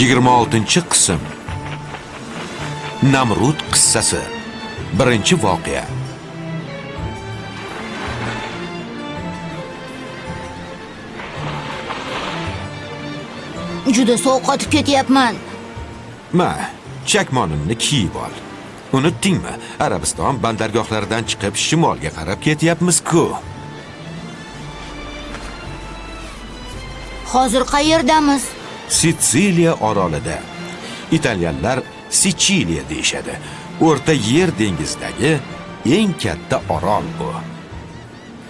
26 qism Namrud qissasi Birinchi voqea Juda sovuq qotib ketyapman. Ma, chakmonimni kiyib ol. Unutdingmi? Arabiston bandargohlaridan chiqib shimolga qarab ketyapmiz-ku. Hozir qayerdamiz? Sitsiliya orolida. Italyanlar Siciliya deyishadi. O'rta Yer dengizidagi eng katta orol bu.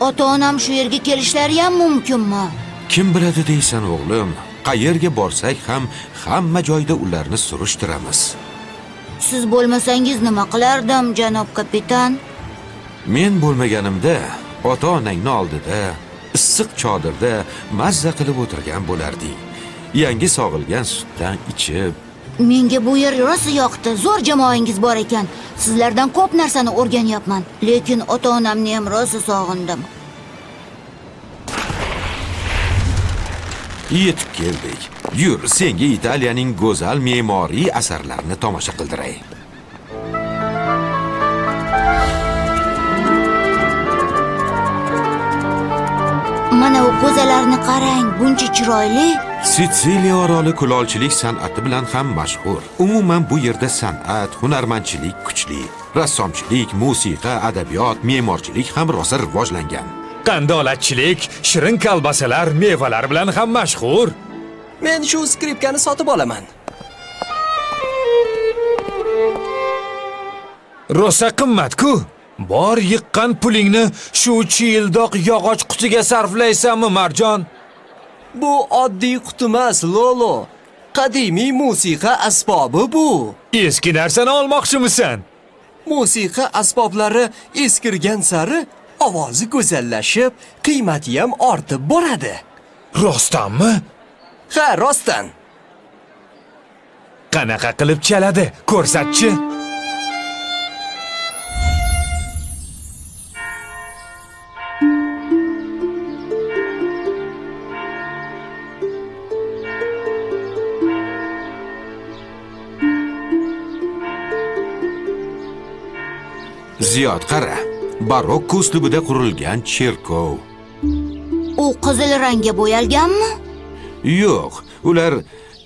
Ota-onam shu yerga kelishlari ham mumkinmi? Kim biladi deysan o'g'lim? Qayerga borsak ham hamma joyda ularni surishtiramiz. Siz bo'lmasangiz nima qilardim, janob kapitan? Men bo'lmaganimda ota-onangni oldida issiq chodirda mazza qilib o'tirgan bo'larding. Yangi sog'ilgan sutdan ichib, Menga bu yer rosa yoqdi. Zo'r jamoangiz bor ekan. Sizlardan ko'p narsani o'rganyapman, lekin ota-onamni ham rosa sog'indim. yetib keldik. Yur, senga Italiyaning go'zal me'moriy asarlarini tomosha qildiray. Ko'zalarni qarang, buncha chiroyli. Sitsiliya oroli kulolchilik san'ati bilan ham mashhur. Umuman bu yerda san'at, hunarmandchilik kuchli. Rassomchilik, musiqa, adabiyot, me'morchilik ham rosa rivojlangan. Qandolatchilik, shirin kolbasalar, mevalar bilan ham mashhur. Men shu skripkani sotib olaman. Rosa qimmat-ku. Bor yiqqan pulingni shu chiyildoq yog'och qutiga sarflaysanmi, Marjon? Bu oddiy quti emas, Lolo. Qadimiy musiqa asbobi bu. Eski narsani olmoqchimisan? Musiqa asboblari eskirgan sari ovozi go'zallashib, qiymati ham ortib boradi. Rostdanmi? Ha, rostdan. Qanaqa qilib chaladi? Ko'rsatchi. Ziyod qara. Barokko uslubida qurilgan cherkov. U qizil rangga bo'yalganmi? Yo'q, ular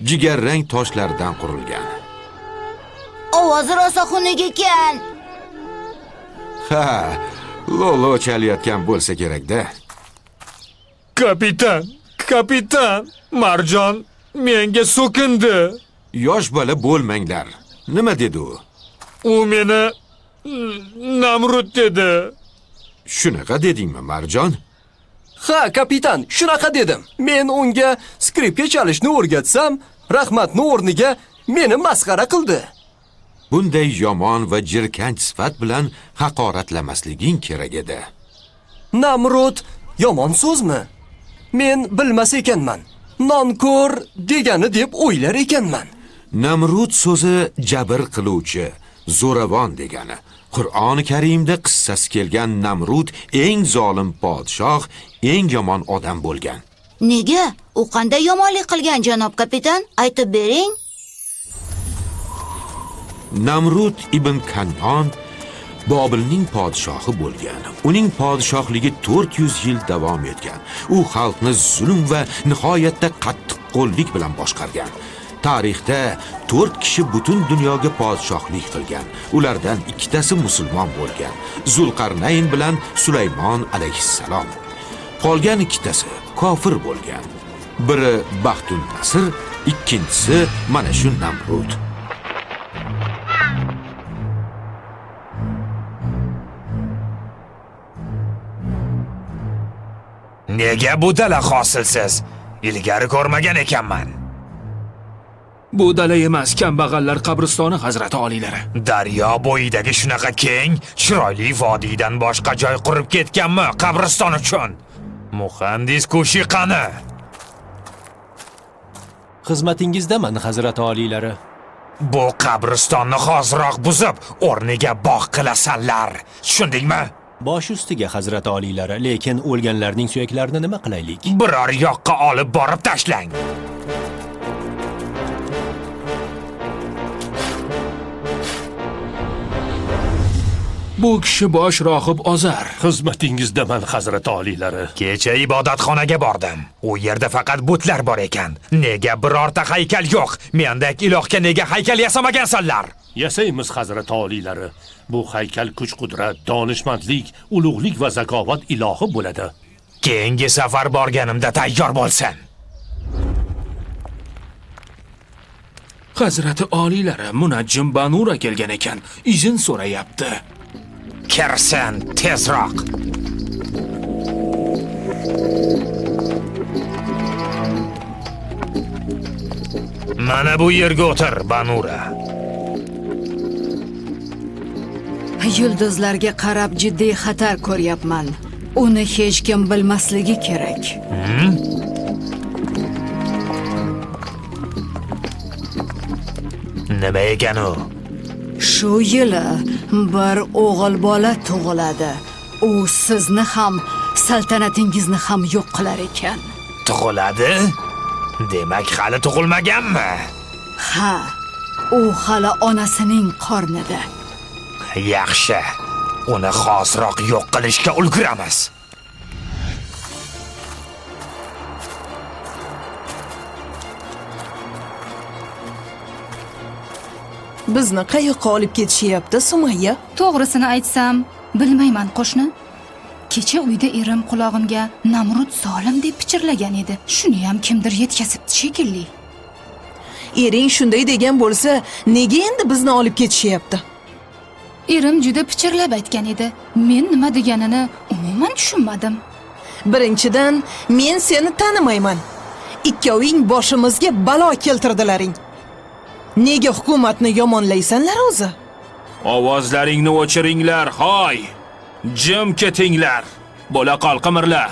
jigarrang toshlardan qurilgan. Ovozi rosa xunuk ekan. Ha, lolo chalayotgan bo'lsa kerak-da. Kapitan, kapitan, Marjon menga so'kindi. Yosh bola bo'lmanglar. Nima dedi u? U meni Namrud dedi. Shunaqa dedingmi, Marjon? Ha, kapitan, shunaqa dedim. Men unga skripka chalishni o'rgatsam, rahmatni o'rniga meni masxara qildi. Bunday yomon va jirkanch sifat bilan haqoratlamasliging kerak edi. Namrud yomon so'zmi? Men bilmas ekanman. Nonko'r degani deb o'ylar ekanman. Namrud so'zi jabr qiluvchi, zo'ravon degani. Qur'oni Karimda qissasi kelgan Namrud eng zolim podshoh, eng yomon odam bo'lgan. Nega? U qanday yomonlik qilgan, janob kapitan? Aytib bering. Namrud ibn Kan'on Bobilning podshohi bo'lgan. Uning podshohligi 400 yil davom etgan. U xalqni zulm va nihoyatda qattiqqo'llik bilan boshqargan. Tarixda 4 kishi butun dunyoga podshohlik qilgan. Ulardan ikkitasi musulmon bo'lgan. Zulqarnayn bilan Sulaymon alayhissalom. Qolgan ikkitasi kofir bo'lgan. Biri Baxtun Nasr, ikkinchisi mana shu Namrud. Nega bu dala hosilsiz? Ilgari ko'rmagan ekanman. Bu dala emas, kambag'allar qabristoni hazrati oliylari. Daryo bo'yidagi shunaqa keng, chiroyli vodiydan boshqa joy qurib ketganmi qabriston uchun? Muhandis kushi qani? Xizmatingizdaman, hazrati oliylari. Bu qabristonni hoziroq buzib, o'rniga bog' qilasanlar. Tushundingmi? Bosh ustiga hazrati oliylari, lekin o'lganlarning suyaklarini nima qilaylik? Biror yoqqa olib borib tashlang. Bu kishi bosh rohib Ozar. Xizmatingizdaman Hazrat oliylari. Kecha ibodatxonaga bordim. U yerda faqat butlar bor ekan. Nega birorta haykal yo'q? Mendak ilohga nega haykal yasamagansanlar? Yasaymiz Hazrat oliylari. Bu haykal kuch-qudrat, donishmandlik, ulug'lik va zakovat ilohi bo'ladi. Keyingi safar borganimda tayyor bo'lsin. Hazrati oliylari munajjim Banura kelgan ekan. Izn so'rayapti. Kirsin tezroq. Mana bu yerga o'tir, Banura. Yulduzlarga qarab jiddiy xatar ko'ryapman. Uni hech kim bilmasligi kerak. Nima ekan u? Shu yili bir o'g'il bola tug'iladi. U sizni ham, saltanatingizni ham yo'q qilar ekan. Tug'iladi? Demak, hali tug'ilmaganmi? Ha, u hali onasining qornida. Yaxshi. Uni xosroq yo'q qilishga ulguramiz. Bizni qayoqqa olib ketishyapti, Sumayya? To'g'risini aytsam, bilmayman qo'shni. Kecha uyda erim qulog'imga Namrud zolim deb pichirlagan edi. Shuni ham kimdir yetkazibdi shekilli. Ering shunday degan bo'lsa, nega endi bizni olib ketishyapti? Erim juda pichirlab aytgan edi. Men nima deganini umuman tushunmadim. Birinchidan, men seni tanimayman. Ikkoving boshimizga balo keltirdilaring. Nega hukumatni yomonlaysanlar o'zi? Ovozlaringni o'chiringlar, hoy! Jim ketinglar. Bo'la qol qimirla.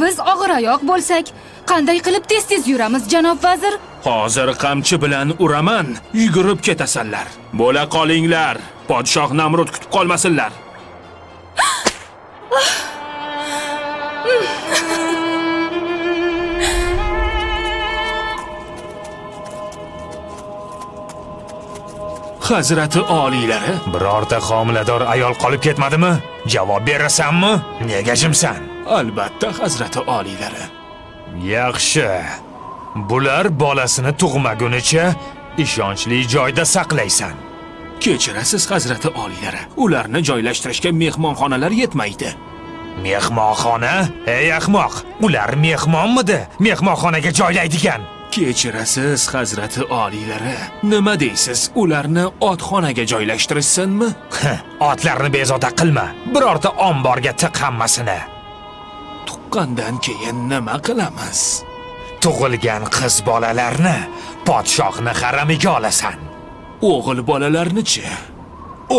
Biz og'ir oyoq bo'lsak, qanday qilib tez-tez yuramiz, janob vazir? Hozir qamchi bilan uraman, yugurib ketasanlar. Bo'la qolinglar. Podshoh Namrud kutib qolmasinlar. Hazrati oliylari Birorta homilador ayol qolib ketmadimi? Javob berasanmi? Nega jimsan? albatta Hazrati oliylari. Yaxshi. Bular bolasini tug'magunicha ishonchli joyda saqlaysan. Kechirasiz Hazrati oliylari. Ularni joylashtirishga mehmonxonalar yetmaydi. Mehmonxona? Ey ahmoq, ular mehmonmidi? Mehmonxonaga joylaydigan. Kechirasiz Hazrati oliylari. Nima deysiz? Ularni otxonaga joylashtirishsinmi? Otlarni bezovta qilma. Birorta omborga tiq hammasini. Tuqqandan keyin nima qilamiz? Tug'ilgan qiz bolalarni podshohni haramiga olasan. O'g'il bolalarni-chi?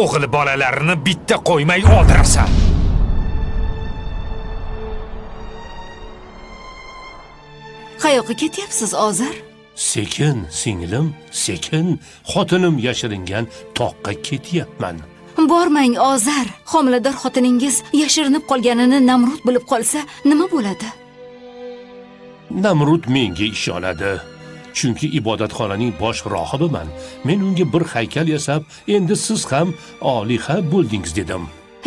O'g'il bolalarini bitta qo'ymay o'ldirasan. Qayoqqa ketyapsiz, Ozar? Sekin, singlim, sekin. Xotinim yashiringan toqqa ketyapman. Bormang, Ozar. Homilador xotiningiz yashirinib qolganini Namrud bilib qolsa, nima bo'ladi? Namrud menga ishonadi. Chunki ibodatxonaning bosh rohibiman. Men unga bir haykal yasab, endi siz ham oliha bo'ldingiz dedim.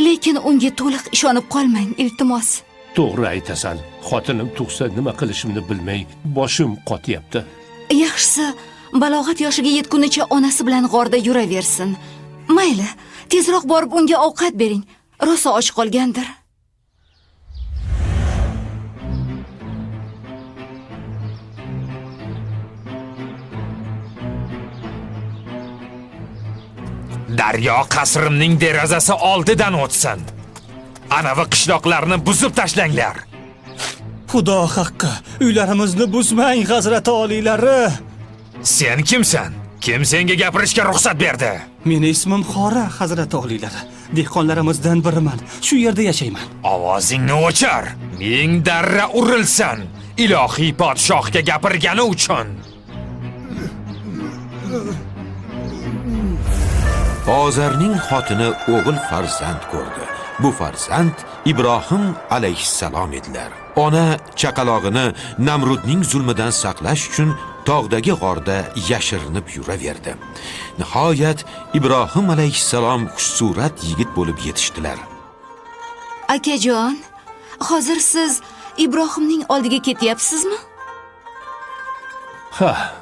Lekin unga to'liq ishonib qolmang, iltimos. To'g'ri aytasan. Xotinim tug'sa nima qilishimni bilmay boshim qotyapti. Yaxshisi, balog'at yoshiga yetgunicha onasi bilan g'orda yuraversin. Mayli, tezroq borib unga ovqat bering. Rosa och qolgandir. Daryo qasrimning derazasi oldidan o'tsin. Anavi qishloqlarni buzib tashlanglar. Xudo haqqi, uylarimizni buzmang, Hazrati oliylari. Sen kimsan? Kim senga gapirishga ruxsat berdi? Meni ismim Xora, Hazrati oliylari. Dehqonlarimizdan biriman. Shu yerda yashayman. Ovozingni o'chir. Ming darra urilsin. Ilohiy podshohga gapirgani uchun. Ozarning xotini o'g'il farzand ko'rdi. Bu farzand Ibrohim alayhissalom edilar. Ona chaqalog'ini Namrudning zulmidan saqlash uchun tog'dagi g'orda yashirinib yuraverdi. Nihoyat Ibrohim alayhissalom xushsurat yigit bo'lib yetishdilar. Akajon, hozir siz Ibrohimning oldiga ketyapsizmi? Ha,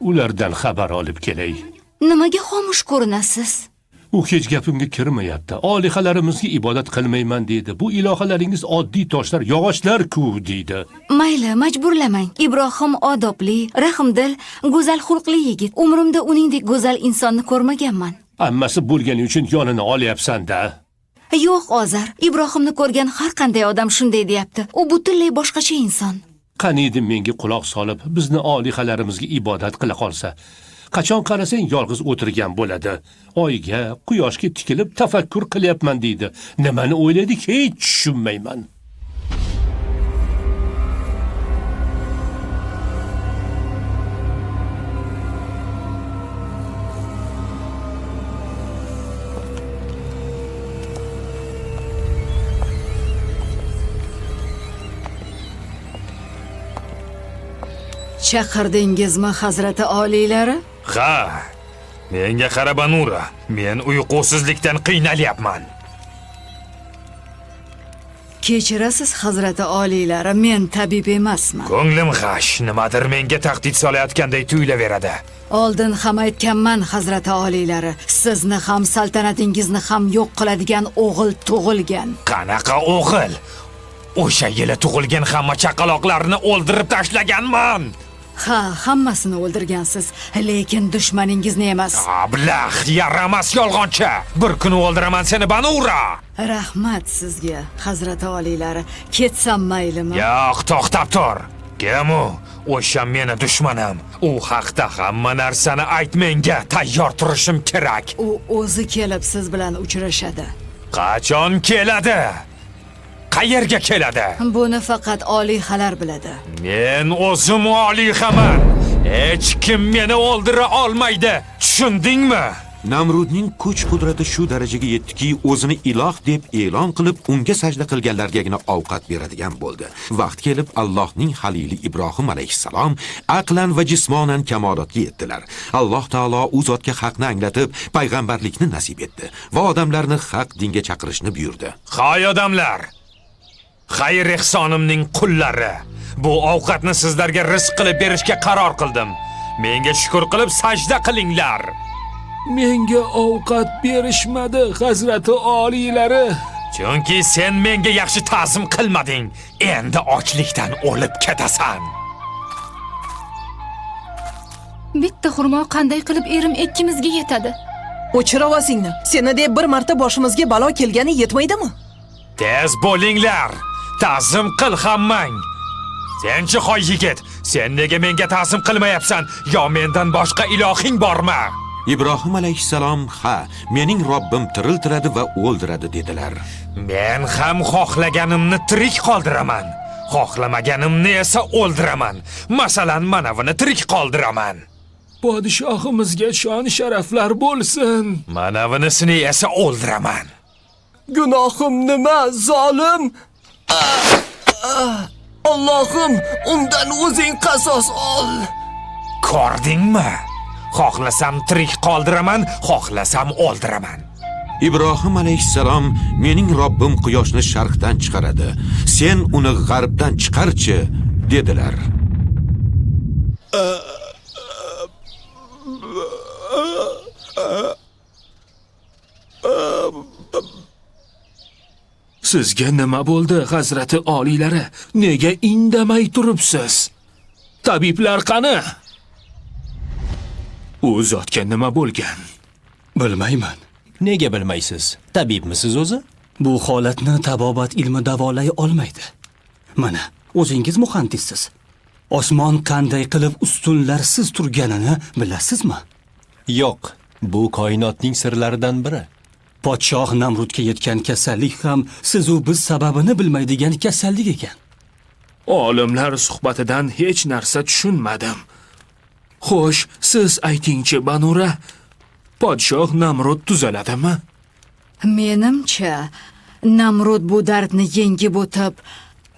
ulardan xabar olib kelay. Nimaga xomush ko'rinasiz? U hech gapimga kirmayapti. Olihalarimizga ibodat qilmayman deydi. Bu ilohalaringiz oddiy toshlar, yog'ochlar-ku deydi. Mayli, majburlamang. Ibrohim odobli, rahmdil, go'zal xulqli yigit. Umrimda uningdek go'zal insonni ko'rmaganman. Ammasi bo'lgani uchun yonini olyapsan-da. Yo'q, Ozar. Ibrohimni ko'rgan har qanday odam shunday deyapti. U butunlay boshqacha inson. Qaniydi menga quloq solib, bizni olihalarimizga ibodat qila qolsa. Qachon qarasang yolg'iz o'tirgan bo'ladi. Oyga, quyoshga tikilib tafakkur qilyapman deydi. Nimani o'ylaydi hech tushunmayman. Chaqirdingizmi Hazrati oliylari? Ha. Menga qara Banura. Men uyqusizlikdan qiynalyapman. Kechirasiz Hazrati oliylari, men tabib emasman. Ko'nglim g'ash, nimadir menga tahdid solayotganday tuyulaveradi. Oldin ham aytganman Hazrati oliylari, sizni ham saltanatingizni ham yo'q qiladigan o'g'il tug'ilgan. Qanaqa o'g'il? O'sha yili tug'ilgan hamma chaqaloqlarni o'ldirib tashlaganman. Ha, hammasini o'ldirgansiz, lekin dushmaningizni emas. Ablah, yaramas yolg'onchi. Bir kuni o'ldiraman seni Banura. Rahmat sizga, Hazrati oliylari. Ketsam maylimi? Yo'q, to'xtab tur. Kim u? O'sha meni dushmanim. U haqda hamma narsani ayt menga. Tayyor turishim kerak. U o'zi kelib siz bilan uchrashadi. Qachon keladi? Qayerga keladi? Buni faqat oliyxalar biladi. Men o'zim olihaman. Hech kim meni o'ldira olmaydi. Tushundingmi? Namrudning kuch qudrati shu darajaga yetdiki, o'zini iloh deb e'lon qilib, unga sajda qilganlargagina ovqat beradigan bo'ldi. Vaqt kelib Allohning halili Ibrohim alayhissalom aqlan va jismonan kamolotga yetdilar. Alloh taolo u zotga haqni anglatib, payg'ambarlikni nasib etdi va odamlarni haq dinga chaqirishni buyurdi. Hay odamlar. Xayr ehsonimning qullari. Bu ovqatni sizlarga rizq qilib berishga qaror qildim. Menga shukr qilib sajda qilinglar. Menga ovqat berishmadi, Hazrati oliylari. Chunki sen menga yaxshi ta'zim qilmading. Endi ochlikdan o'lib ketasan. Bitta xurmo qanday qilib erim ikkimizga yetadi? O'chir ovozingni. Seni deb bir marta boshimizga balo kelgani yetmaydimi? Tez bo'linglar. Ta'zim qil hammang. Senchi hoy yigit, sen nega menga ta'zim qilmayapsan? Yo mendan boshqa ilohing bormi? Ibrohim alayhissalom, "Ha, mening Robbim tiriltiradi va o'ldiradi" dedilar. Men ham xohlaganimni tirik qoldiraman. Xohlamaganimni esa o'ldiraman. Masalan, mana buni tirik qoldiraman. Podshohimizga shon sharaflar bo'lsin. Mana bunisini esa o'ldiraman. Gunohim nima, zolim? Ah, ah, Allohim, undan o'zing qasos ol. Ko'rdingmi? Xohlasam tirik qoldiraman, xohlasam o'ldiraman. Ibrohim alayhissalom, "Mening Robbim quyoshni sharqdan chiqaradi. Sen uni g'arbdan chiqarchi" dedilar. Sizga nima bo'ldi, Hazrati oliylari? Nega indamay turibsiz? Tabiblar qani? U zotga nima bo'lgan? Bilmayman. Nega bilmaysiz? Tabibmisiz o'zi? Bu holatni tabobat ilmi davolay olmaydi. Mana, o'zingiz muhandissiz. Osmon qanday qilib ustunlarsiz turganini bilasizmi? Yo'q, bu koinotning sirlaridan biri. Podshoh Namrudga yetgan kasallik ham siz u biz sababini bilmaydigan kasallik ekan. Olimlar suhbatidan hech narsa tushunmadim. Xo'sh, siz aytingchi, Banura, podshoh Namrud tuzaladimi? Menimcha, Namrud bu dardni yengib o'tib,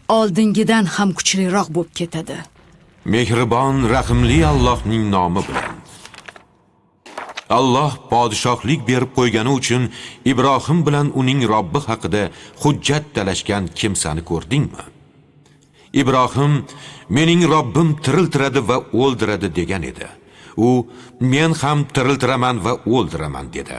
oldingidan ham kuchliroq bo'lib ketadi. mehribon rahimli Allohning nomi bilan Alloh podshohlik berib qo'ygani uchun Ibrohim bilan uning Robbi haqida hujjat talashgan kimsani ko'rdingmi? Ibrohim mening Robbim tiriltiradi va o'ldiradi degan edi. U men ham tiriltiraman va o'ldiraman dedi.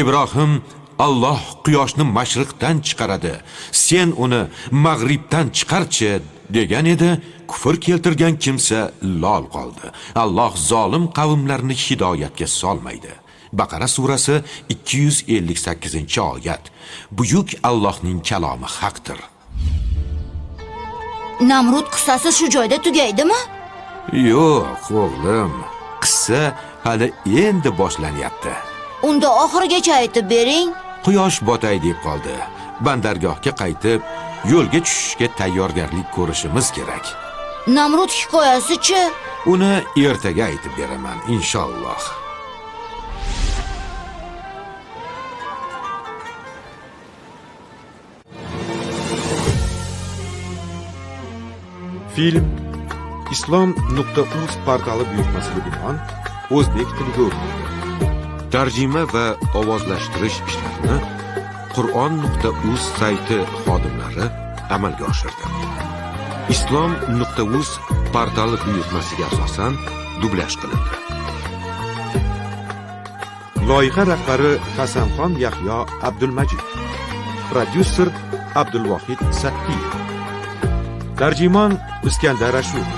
Ibrohim Alloh quyoshni mashriqdan chiqaradi, sen uni mag'ribdan chiqarchi degan edi. Kufr keltirgan kimsa lol qoldi. Alloh zolim qavmlarni hidoyatga solmaydi. Baqara surasi 258-oyat. Buyuk Allohning kalomi haqdir. Namrud qissasi shu joyda tugaydimi? Yo'q, o'g'lim. Qissa hali endi boshlanyapti. Unda oxirigacha aytib bering. Quyosh botay deb qoldi. Bandargohga qaytib, yo'lga tushishga tayyorgarlik ko'rishimiz kerak. Namrud hikoyasi-chi? Uni ertaga aytib beraman, inshaalloh. Film islom.uz portali buyurtmasiga binoan o'zbek tiliga o'rnatildi. Tarjima va ovozlashtirish ishlarini Qur'on.uz sayti xodimlari amalga oshirdi. islom.uz portali buyurtmasiga asosan dublyaj qilindi. Loyiha rahbari Hasanxon Yahyo Abdulmajid. Prodyuser Abdulvohid Sattiyev. Tarjimon Iskandar Ashur.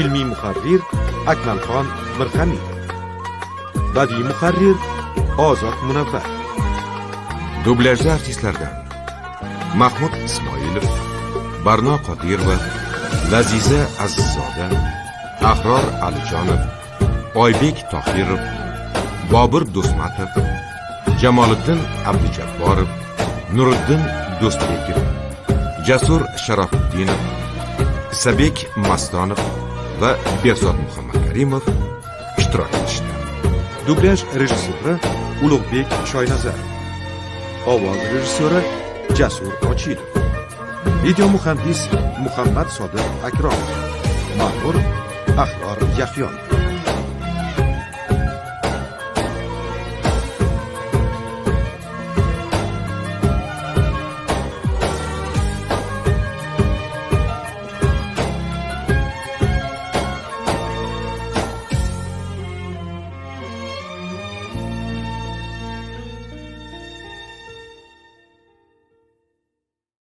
Ilmiy muharrir Akmalxon Mirhamidov. Badiiy muharrir Ozod Munavvar. Dublyajli artistlardan Mahmud Ismoilov, Barno Qodirova, Laziza Azizzoda, Ahror Alijonov, Oybek Tohirov, Bobur Do'smatov, Jamoliddin Abdujabborov, Nuriddin Do'stbekov, Jasur Sharofiddinov, Isabek Mastonov va Behzod Muhammadkarimov ishtirok etishdi. Dublyaj rejissyori Ulug'bek Shoynazarov. او وا جسور دچید ویدیو مهندس محمد صادق اکرام. ماطور اختار یحیی